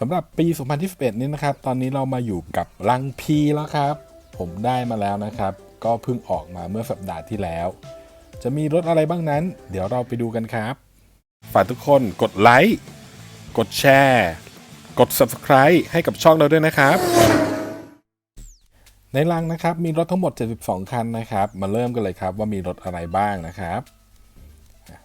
สำหรับปี 2021 นี้นะครับ ตอนนี้เรามาอยู่กับลังพีแล้วครับ ผมได้มาแล้วนะครับ ก็เพิ่งออกมาเมื่อสัปดาห์ที่แล้ว จะมีรถอะไรบ้างนั้น เดี๋ยวเราไปดูกันครับ ฝากทุกคนกดไลค์ กดแชร์ กด Subscribe ให้กับช่องเราด้วยนะครับ ในลังนะครับมีรถทั้งหมด 72 คันนะครับ มาเริ่มกันเลยครับว่ามีรถอะไรบ้างนะครับ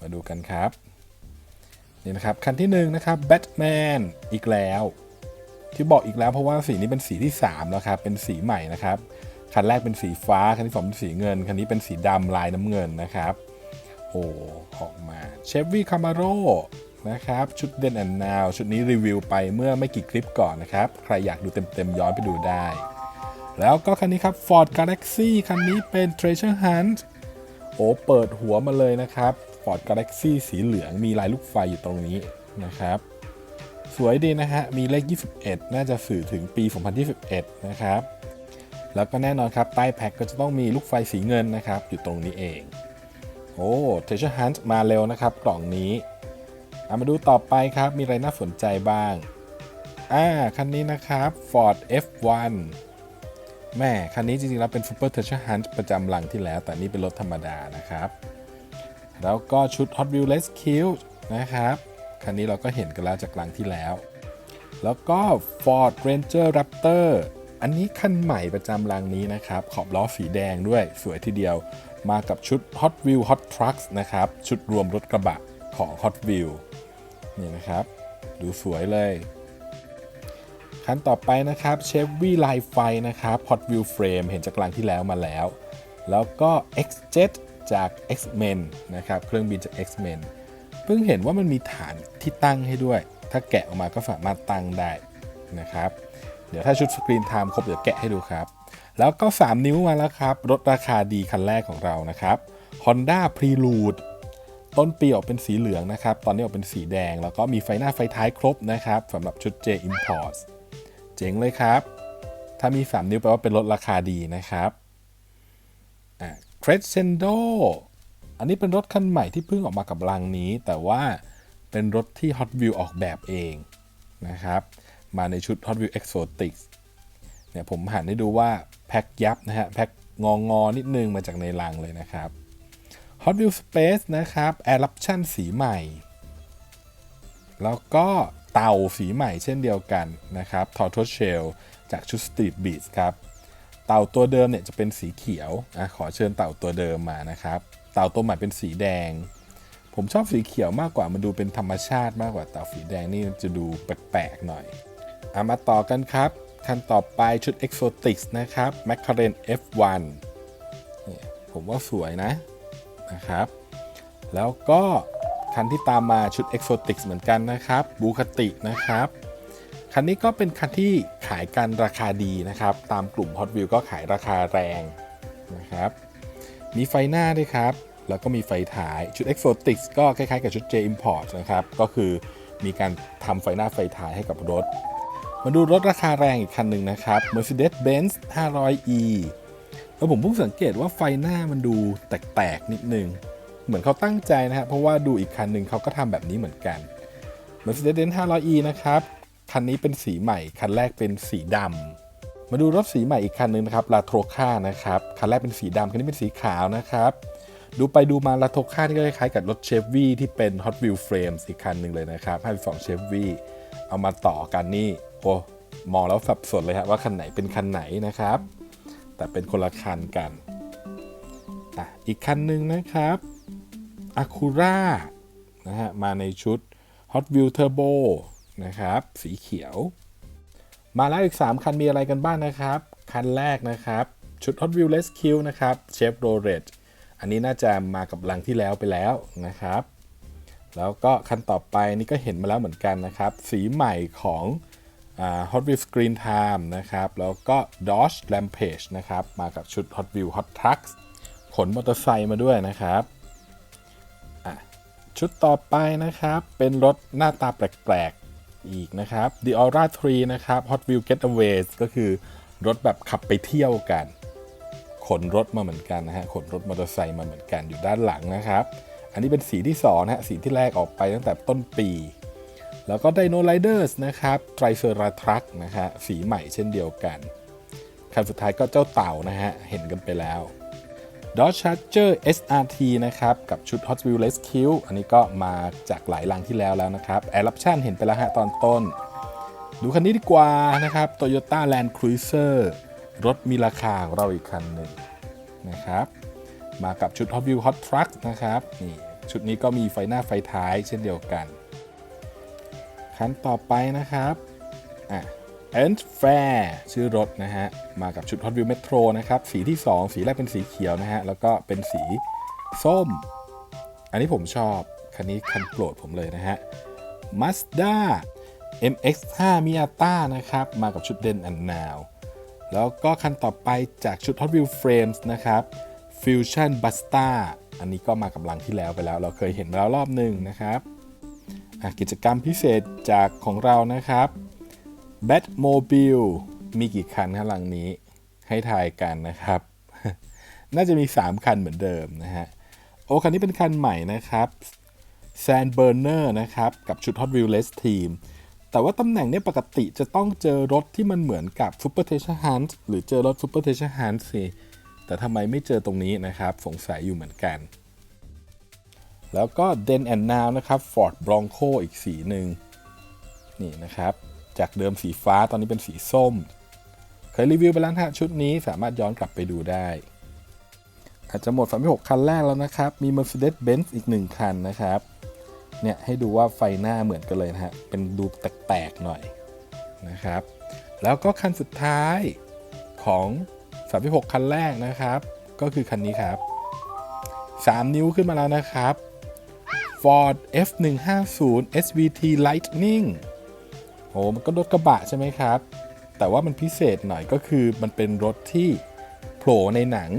มาดูกันครับ นี่นะครับคันที่หนึ่งนะครับแบทแมนอีกแล้ว ที่บอกอีกแล้วเพราะว่าสีนี้เป็นสีที่ 3 แล้วครับ เป็นสีใหม่นะครับ คันแรกเป็นสีฟ้า คันที่สองเป็นสีเงิน คันนี้เป็นสีดำลายน้ำเงินนะครับโอ้ออกมาเชฟวี่คามาโรนะครับ ชุดเด่นแอนนาวชุดนี้รีวิวไปเมื่อไม่กี่คลิปก่อนนะครับ ใครอยากดูเต็มๆย้อนไปดูได้ แล้วก็คันนี้ครับ Ford Galaxy คันนี้เป็น Treasure Hunt โอ้เปิดหัวมาเลยนะครับ Ford Galaxy สีเหลืองมีลายลูกไฟอยู่ตรงนี้นะครับ สวยดีนะฮะ มีเลข 21 น่าจะสื่อถึงปี 2021 นะครับ แล้วก็แน่นอนครับ ใต้แพ็กก็จะต้องมีลูกไฟสีเงินนะครับ อยู่ตรงนี้เอง โอ้ Treasure Hunt มาเร็วนะครับ กล่องนี้เอามาดูต่อไปครับ มีอะไรน่าสนใจบ้าง อ่า คันนี้นะครับ Ford F1 แม่คันนี้จริงๆแล้วเป็น Super Treasure Hunt ประจำหลังที่แล้ว แต่นี่เป็นรถธรรมดานะครับ แล้วก็ชุด Hot Wheels Rescue นะครับ คันนี้เราก็เห็นกันแล้วจากหลังที่แล้ว แล้วก็ Ford Ranger Raptor อันนี้คันใหม่ประจำรังนี้นะครับ ขอบล้อสีแดงด้วยสวยทีเดียว มากับชุด Hot Wheels Hot Trucks นะครับ ชุดรวมรถกระบะของ Hot Wheels นี่นะครับ ดูสวยเลย คันต่อไปนะครับเชฟวี่ไลไฟนะครับ Hot Wheels Frame เห็นจากกลางที่แล้วมาแล้ว แล้วก็ XJ จาก X-Men นะครับเครื่องบินจาก X-Men เพิ่งเห็นว่ามันมีฐานที่ตั้งให้ด้วย ถ้าแกะออกมาก็สามารถตั้งได้นะครับ เดี๋ยวถ้าชุดสกรีนไทม์ครบเดี๋ยวแกะให้ดูครับ แล้วก็ 3 นิ้วมาแล้วครับ รถราคาดีคันแรกของเรานะครับ Honda Prelude ต้นปีออกเป็นสีเหลืองนะครับ ตอนนี้ออกเป็นสีแดง แล้วก็มีไฟหน้าไฟท้ายครบนะครับสำหรับชุด J Import เจ๋งเลยครับ ถ้ามี 3 นิ้วแปลว่าเป็นรถราคาดีนะครับ อะ Crescendo อันนี้เป็นรถคันใหม่ที่เพิ่งออกมากับรังนี้ แต่ว่าเป็นรถที่ Hot Wheels ออกแบบเองนะครับ มาในชุด Hot Wheels Exotic เนี่ยผมหันให้ดูว่าแพ็คยับนะฮะ แพ็คงองอนิดนึงมาจากในรังเลยนะครับ Hot Wheels Space นะครับ Eruption สีใหม่ แล้วก็เต่าสีใหม่เช่นเดียวกันนะครับ Tortoise Shell จากชุด Street Beats ครับ เต่าตัวเดิมเนี่ยจะเป็นสีเขียวอะขอเชิญเต่าตัวเดิมมานะครับ เต่าตัวใหม่เป็นสีแดง ผมชอบสีเขียวมากกว่ามันดูเป็นธรรมชาติมากกว่าเต่าสีแดงนี่จะดูแปลกๆหน่อยเอามาต่อกันครับคันต่อไปชุด Exotics นะครับ McLaren F1 เนี่ยผมว่าสวยนะนะครับ แล้วก็คันที่ตามมาชุด Exotics เหมือนกันนะครับบูคตินะครับ คันนี้ก็เป็นคันที่ขายกันราคาดีนะครับ ตามกลุ่ม Hot Wheels ก็ขายราคาแรงนะครับ มีไฟหน้าด้วยครับ แล้วก็มีไฟท้าย ชุด Exotics ก็คล้ายๆกับชุด J Import นะครับ ก็คือมีการทำไฟหน้าไฟท้ายให้กับรถ มาดูรถราคาแรงอีกคันหนึ่งนะครับ Mercedes-Benz 500e แล้วผมเพิ่งสังเกตว่าไฟหน้ามันดูแตกๆนิดนึง เหมือนเขาตั้งใจนะครับเพราะว่าดูอีกคันหนึ่งเขาก็ทำแบบนี้เหมือนกัน Mercedes-Benz 500e นะครับ คันนี้เป็นสีใหม่ คันแรกเป็นสีดำมาดูรถสีใหม่อีกคันหนึ่งนะครับลาโทคานะครับ คันแรกเป็นสีดำคันนี้เป็นสีขาวนะครับ ดูไปดูมาลาโทคาที่ก็คล้ายๆกับรถเชฟวี่ที่เป็น Hot Wheel Frames อีกคันหนึ่งเลยนะครับ52เชฟวี่เอามาต่อกันนี่โอ้มองแล้วสับสนเลยครับว่าคันไหนเป็นคันไหนนะครับ แต่เป็นคนละคันกันอะอีกคันหนึ่งนะครับ Acura นะฮะมาในชุด Hot Wheel Turbo นะครับ สีเขียว มาแล้วอีก 3 คันมีอะไรกันบ้างนะครับ คันแรกนะครับ ชุด Hot Wheels Rescue นะครับ Chevrolet อันนี้น่าจะมากับลังที่แล้วไปแล้วนะครับ แล้วก็คันต่อไปนี่ก็เห็นมาแล้วเหมือนกันนะครับ สีใหม่ของอ Hot Wheels Screen Time นะครับ แล้วก็ Dodge Rampage นะครับ มากับชุด Hot Wheels Hot Trucks ขนมอเตอร์ไซค์มาด้วยนะครับชุดต่อไปนะครับเป็นรถหน้าตาแปลก อีกนะครับ The Aura 3 นะครับ Hot Wheels Getaways ก็คือรถแบบขับไปเที่ยวกัน ขนรถมาเหมือนกันนะฮะ ขนรถมอเตอร์ไซค์มาเหมือนกันอยู่ด้านหลังนะครับ อันนี้เป็นสีที่2นะฮะ สีที่แรกออกไปตั้งแต่ต้นปี แล้วก็ Dino Riders นะครับ t r i c e r a t r u c นะฮะ สีใหม่เช่นเดียวกันคันสุดท้ายก็เจ้าเต่านะฮะ เห็นกันไปแล้ว Dodge Charger SRT นะครับ กับชุด Hot Wheels Rescue อันนี้ก็มาจากหลายลังที่แล้วแล้วนะครับ Eruption เห็นไปแล้วฮะตอนต้น ดูคันนี้ดีกว่านะครับ Toyota Land Cruiser รถมีราคาของเราอีกคันหนึ่งนะครับ มากับชุด Hot Wheels Hot Truck นะครับนี่ชุดนี้ก็มีไฟหน้าไฟท้ายเช่นเดียวกัน คันต่อไปนะครับอะ End Fair ชื่อรถนะฮะ มากับชุด Hot Wheels Metro นะครับ สีที่ 2 สีแรกเป็นสีเขียวนะฮะ แล้วก็เป็นสีส้ม อันนี้ผมชอบ คันนี้คันโปรดผมเลยนะฮะ Mazda MX5 Miata นะครับ มากับชุด Den and Now แล้วก็คันต่อไปจากชุด Hot Wheels Frames นะครับ Fusion Busta อันนี้ก็มากับลังที่แล้วไปแล้ว เราเคยเห็นมาแล้วรอบหนึ่งนะครับ กิจกรรมพิเศษจากของเรานะครับ Batmobile มีกี่คันครับลังนี้ให้ทายกันนะครับ น่าจะมี 3 คันเหมือนเดิมนะฮะ โอ้คันนี้เป็นคันใหม่นะครับ Sandburner นะครับ กับชุด Hot Wheels Team แต่ว่าตำแหน่งเนี้ปกติจะต้องเจอรถที่มันเหมือนกับ Super t e s h a Hunt หรือเจอรถ Super t e s h a Hunt สิ แต่ทำไมไม่เจอตรงนี้นะครับ สงสัยอยู่เหมือนกัน แล้วก็ Den and Now นะครับ Ford Bronco อีกสีหนึ่งนี่นะครับ จากเดิมสีฟ้าตอนนี้เป็นสีส้ม เคยรีวิวไปแล้วนะฮะชุดนี้สามารถย้อนกลับไปดูได้อาจจะหมดฝันไป6คันแรกแล้วนะครับ มี Mercedes-Benz อีก 1 คันนะครับ เนี่ยให้ดูว่าไฟหน้าเหมือนกันเลยนะฮะ เป็นดูแตกๆหน่อยนะครับ แล้วก็คันสุดท้ายของ 36 คันแรกนะครับ ก็คือคันนี้ครับ 3 นิ้วขึ้นมาแล้วนะครับ Ford F150 SVT Lightning โอ้มันก็รถกระบะใช่ไหมครับ แต่ว่ามันพิเศษหน่อยก็คือมันเป็นรถที่โผล่ในหนัง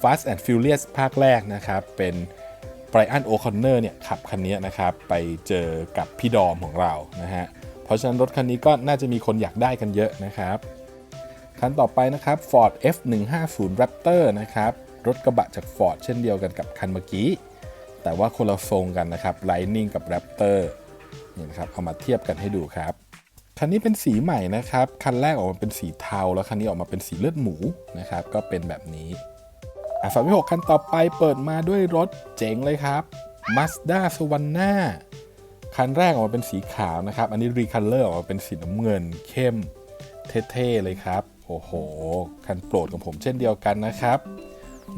Fast and Furious ภาคแรกนะครับ เป็นไบรอันโอคอนเนอร์เนี่ยขับคันนี้นะครับ ไปเจอกับพี่ดอมของเรานะฮะ เพราะฉะนั้นรถคันนี้ก็น่าจะมีคนอยากได้กันเยอะนะครับ คันต่อไปนะครับ Ford F150 Raptor นะครับ รถกระบะจาก Ford เช่นเดียวกันกับคันเมื่อกี้ แต่ว่าคนละทรงกันนะครับ Lightning กับ Raptor นี่นะครับเอามาเทียบกันให้ดูครับ คันนี้เป็นสีใหม่นะครับ คันแรกออกมาเป็นสีเทา แล้วคันนี้ออกมาเป็นสีเลือดหมูนะครับ ก็เป็นแบบนี้อะสามที่หกคันต่อไปเปิดมาด้วยรถเจ๋งเลยครับ Mazda s w a n n a คันแรกออกมาเป็นสีขาวนะครับ อันนี้รีคัลเลอร์ออกมาเป็นสีน้ำเงินเข้มเท่ๆเลยครับ โอ้โห คันโปรดของผมเช่นเดียวกันนะครับ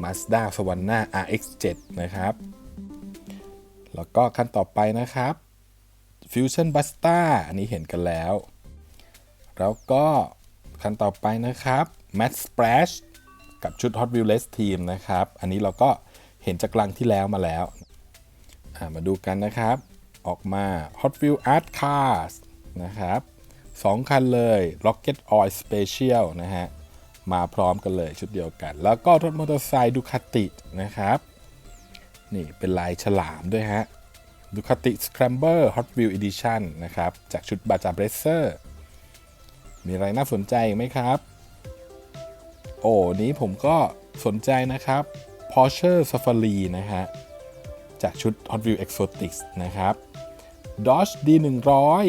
Mazda s w a n n a RX7 นะครับ แล้วก็คันต่อไปนะครับ Fusion Busta อันนี้เห็นกันแล้ว แล้วก็คันต่อไปนะครับ Matt Splash กับชุด Hot Wheels Race Team นะครับ อันนี้เราก็เห็นจากลังที่แล้วมาแล้ว มาดูกันนะครับ ออกมา Hot Wheels Art Cars นะครับสองคันเลย Rocket Oil Special นะฮะ มาพร้อมกันเลยชุดเดียวกัน แล้วก็รถมอเตอร์ไซค์ดูคาตินะครับ นี่เป็นลายฉลามด้วยฮะ Ducati Scrambler Hot Wheels Edition นะครับ จากชุดบาจาเบรเซอร์ มีอะไรน่าสนใจอีกไหมครับ โอ้นี้ผมก็สนใจนะครับ Porsche Safari นะฮะ จากชุด Hot Wheels Exotics นะครับ Dodge D100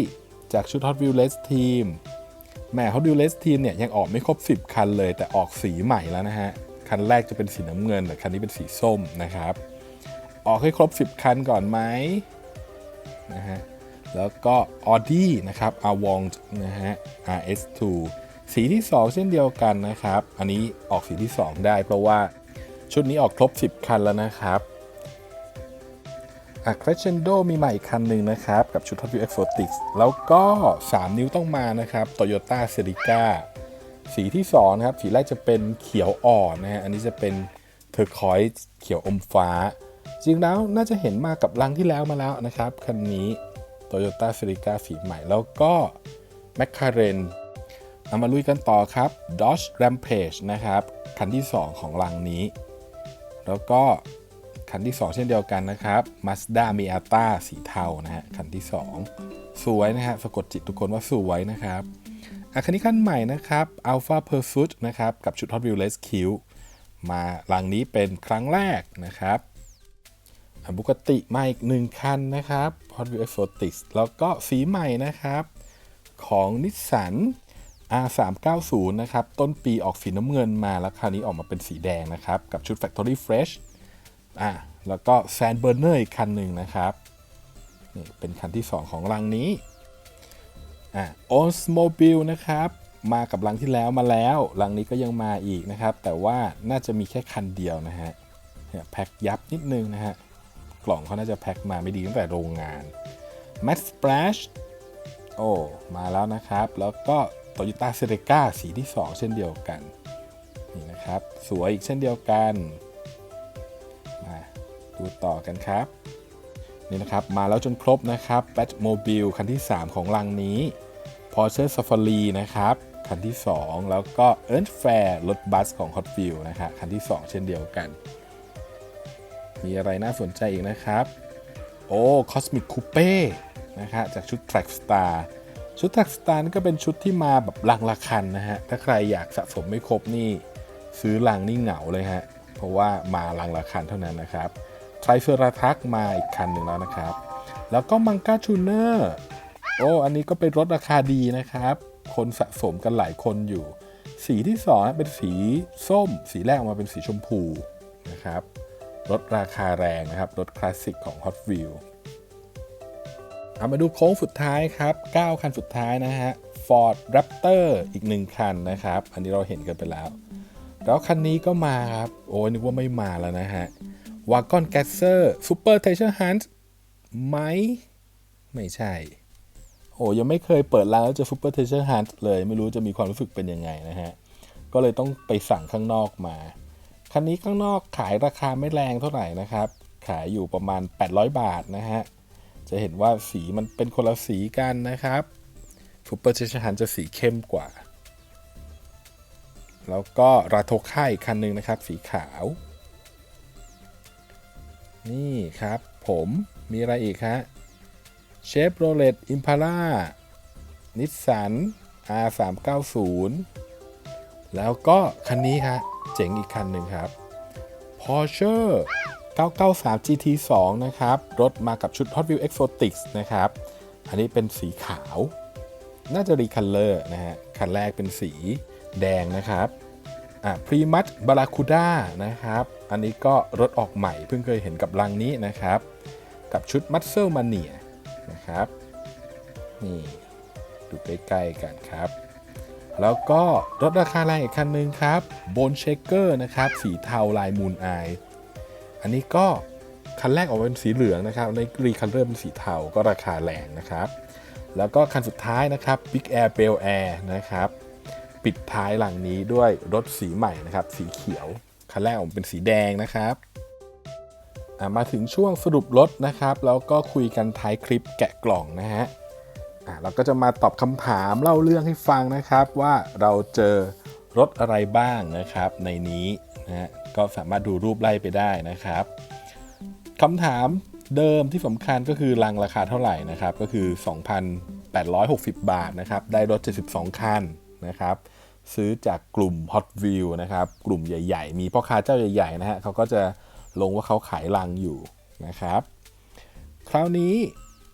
จากชุด Hot Wheels Race Team แหม่ Hot Wheels Race Team เนี่ยยังออกไม่ครบ 10 คันเลย แต่ออกสีใหม่แล้วนะฮะ คันแรกจะเป็นสีน้ำเงินแต่คันนี้เป็นสีส้มนะครับ ออกให้ครบ 10 คันก่อนไหมนะฮะ แล้วก็ Audi นะครับ a w o n g นะฮะ RS2 สีที่ 2 เช่นเดียวกันนะครับ อันนี้ออกสีที่ 2 ได้เพราะว่าชุดนี้ออกครบ 10 คันแล้วนะครับอะ Crescendo มีใหม่อีกคันหนึ่งนะครับ กับชุด Hot Wheels Exotics แล้วก็ 3 นิ้วต้องมานะครับ Toyota Celica สีที่ 2 นะครับ สีแรกจะเป็นเขียวอ่อนนะฮะ อันนี้จะเป็นเทอร์คอยส์เขียวอมฟ้า จริงแล้วน่าจะเห็นมากับลังที่แล้วมาแล้วนะครับ คันนี้ Toyota Celica สีใหม่ แล้วก็ McLaren เอามาลุยกันต่อครับ Dodge Rampage นะครับ คันที่ 2 ของลังนี้ แล้วก็คันที่ 2 เช่นเดียวกันนะครับ Mazda Miata สีเทานะฮะคันที่ 2 สวยนะฮะสะกดจิตทุกคนว่าสวยนะครับอะคันนี้คันใหม่นะครับ Alpha Pursuit นะครับ กับชุด Hot Wheels Rescue มาลังนี้เป็นครั้งแรกนะครับ บุกติมาอีกหนึ่งคันนะครับ Hot Wheels Exotics แล้วก็สีใหม่นะครับของนิสสัน R390 นะครับ ต้นปีออกสีน้ำเงินมาแล้วคราวนี้ออกมาเป็นสีแดงนะครับ กับชุด Factory Fresh อะแล้วก็ Sand Burner อีกคันหนึ่งนะครับนี่เป็นคันที่ 2 ของรังนี้อะ Oldsmobile นะครับ มากับรังที่แล้วมาแล้ว รังนี้ก็ยังมาอีกนะครับ แต่ว่าน่าจะมีแค่คันเดียวนะฮะเนี่ยแพ็คยับนิดนึงนะฮะ กล่องเขาน่าจะแพ็คมาไม่ดีตั้งแต่โรงงาน Max Splash โอ้มาแล้วนะครับ แล้วก็ Toyota c e r e c a สีที่ 2 เช่นเดียวกัน นี่นะครับ สวยอีกเช่นเดียวกัน มาดูต่อกันครับ นี่นะครับมาแล้วจนครบนะครับ Batmobile คันที่ 3 ของลังนี้ Porsche Safari นะครับคันที่ 2 แล้วก็ e a r n Fair รถบัสของ Hot Wheels นะครับคันที่ 2 เช่นเดียวกัน มีอะไรน่าสนใจอีกนะครับ โอ้ Cosmic Coupe นะครับจากชุด Track Star ชุด Track Star นี่ก็เป็นชุดที่มาแบบลังละคันนะฮะ ถ้าใครอยากสะสมไม่ครบนี่ ซื้อลังนี่เหงาเลยฮะ เพราะว่ามาลังละคันเท่านั้นนะครับไทรเฟอร์ทักมาอีกคันหนึ่งแล้วนะครับ แล้วก็มังกาชูเนอร์โอ้ อันนี้ก็เป็นรถราคาดีนะครับ คนสะสมกันหลายคนอยู่ สีที่สองเป็นสีส้ม สีแรกออกมาเป็นสีชมพูนะครับ รถราคาแรงนะครับ รถคลาสสิกของ Hot Wheels เอามาดูโค้งสุดท้ายครับ 9 คันสุดท้ายนะฮะ Ford Raptor อีกหนึ่งคันนะครับ อันนี้เราเห็นกันไปแล้ว แล้วคันนี้ก็มาครับ โอ้ยนึกว่าไม่มาแล้วนะฮะ Wagon g a s s e r Super Treasure Hunt ไหม ไม่ใช่ โอ้ยังไม่เคยเปิดร้านแล้วจะ Super Treasure Hunt เลย ไม่รู้จะมีความรู้สึกเป็นยังไงนะฮะ ก็เลยต้องไปสั่งข้างนอกมา คันนี้ข้างนอกขายราคาไม่แรงเท่าไหร่นะครับ ขายอยู่ประมาณ 800 บาทนะฮะ จะเห็นว่าสีมันเป็นคนละสีกันนะครับ Super Treasure Hunt จะสีเข้มกว่า แล้วก็ราโทค่าอีกคันหนึ่งนะครับ สีขาว นี่ครับ ผมมีอะไรอีกฮะเชฟโรเลตอิมพาร่านิสสัน R390 แล้วก็คันนี้ฮะ เจ๋งอีกคันหนึ่งครับ Porsche 993 GT2 นะครับ รถมากับชุด Hot Wheels Exotics นะครับ อันนี้เป็นสีขาว น่าจะรีคัลเลอร์นะฮะ คันแรกเป็นสีแดงนะครับ อะพรีมั b บาราคูด้านะครับ อันนี้ก็รถออกใหม่เพิ่งเคยเห็นกับลังนี้นะครับ กับชุดมั s เซ e มาเนียนะครับ นี่ ดูใกล้ๆกันครับ แล้วก็รถราคาแรงอีกคันหนึ่งครับโบนเชเกอร์นะครับสีเทาลายมูนไออันนี้ก็คันแรกออกเป็นสีเหลืองนะครับในรีคันเริ่มเป็นสีเทาก็ราคาแรงนะครับ แล้วก็คันสุดท้ายนะครับ Big Air Bel Air นะครับปิดท้ายหลังนี้ด้วยรถสีใหม่นะครับสีเขียว คันแรกออกเป็นสีแดงนะครับมาถึงช่วงสรุปรถนะครับ แล้วก็คุยกันท้ายคลิปแกะกล่องนะฮะ เราก็จะมาตอบคำถามเล่าเรื่องให้ฟังนะครับว่าเราเจอรถอะไรบ้างนะครับ ในนี้นะฮะก็สามารถดูรูปไล่ไปได้นะครับคำถามเดิมที่สำคัญก็คือรังราคาเท่าไหร่นะครับ ก็คือ 2,860 บาทนะครับ ได้รถ 72 คันนะครับ ซื้อจากกลุ่ม Hot Wheel นะครับ กลุ่มใหญ่ ๆ มีพ่อค้าเจ้าใหญ่ ๆ นะฮะเขาก็จะลงว่าเขาขายรังอยู่นะครับ คราวนี้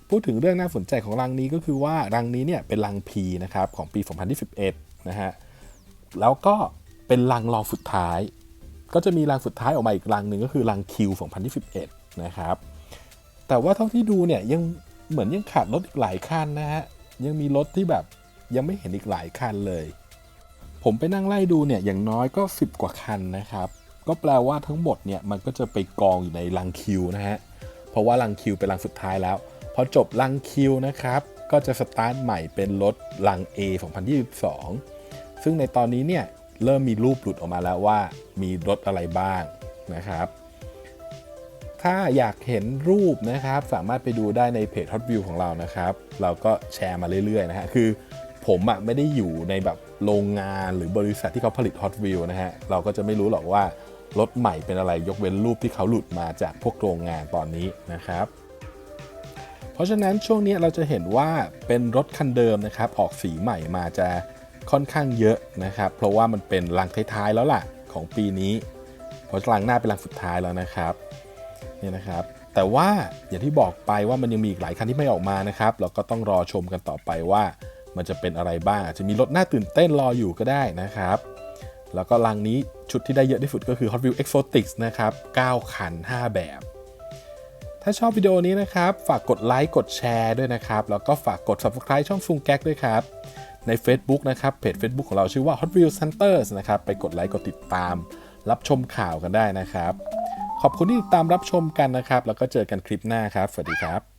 พูดถึงเรื่องน่าสนใจของรังนี้ก็คือว่ารังนี้เนี่ยเป็นรัง P นะครับของปี 2021 นะฮะ แล้วก็เป็นรังรองสุดท้าย ก็จะมีรังสุดท้ายออกมาอีกรังหนึ่งก็คือรัง Q 2021 นะครับ แต่ว่าเท่าที่ดูเนี่ยยังเหมือนยังขาดรถอีกหลายคันนะฮะ ยังมีรถที่แบบยังไม่เห็นอีกหลายคันเลย ผมไปนั่งไล่ดูเนี่ยอย่างน้อยก็ 10 กว่าคันนะครับ ก็แปลว่าทั้งหมดเนี่ยมันก็จะไปกองอยู่ในรังคิวนะฮะ เพราะว่ารังคิวเป็นรังสุดท้ายแล้ว อจบรังคิวนะครับ ก็จะสตาร์ทใหม่เป็นรถรัง A 2022 ซึ่งในตอนนี้เนี่ยเริ่มมีรูปหลุดออกมาแล้วว่ามีรถอะไรบ้างนะครับ ถ้าอยากเห็นรูปนะครับ สามารถไปดูได้ในเพจ Hot View ของเรานะครับ เราก็แชร์มาเรื่อยๆนะฮะ คือผมอะไม่ได้อยู่ในแบบโรงงานหรือบริษัทที่เขาผลิต Hot Wheel นะฮะ เราก็จะไม่รู้หรอกว่ารถใหม่เป็นอะไรยกเว้นรูปที่เขาหลุดมาจากพวกโรงงานตอนนี้นะครับ ราะฉะนั้นช่วงนี้เราจะเห็นว่าเป็นรถคันเดิมนะครับออกสีใหม่มาจะค่อนข้างเยอะนะครับ เพราะว่ามันเป็นรังท้ายๆแล้วล่ะของปีนี้ เพราะรังหน้าเป็นรังสุดท้ายแล้วนะครับนี่นะครับ แต่ว่าอย่างที่บอกไปว่ามันยังมีอีกหลายคันที่ไม่ออกมานะครับ เราก็ต้องรอชมกันต่อไปว่า มันจะเป็นอะไรบ้างอาจจะมีรถน่าตื่นเต้นรออยู่ก็ได้นะครับ แล้วก็ลังนี้ชุดที่ได้เยอะที่สุดก็คือ Hot Wheels Exotics นะครับ 9 คัน 5 แบบ ถ้าชอบวิดีโอนี้นะครับ ฝากกดไลค์กดแชร์ด้วยนะครับ แล้วก็ฝากกด Subscribe ช่องฟุงแก๊กด้วยครับ ใน Facebook นะครับ เพจ Facebook ของเราชื่อว่า Hot Wheels Hunters นะครับ ไปกดไลค์กดติดตาม รับชมข่าวกันได้นะครับ ขอบคุณที่ติดตามรับชมกันนะครับ แล้วก็เจอกันคลิปหน้าครับ สวัสดีครับ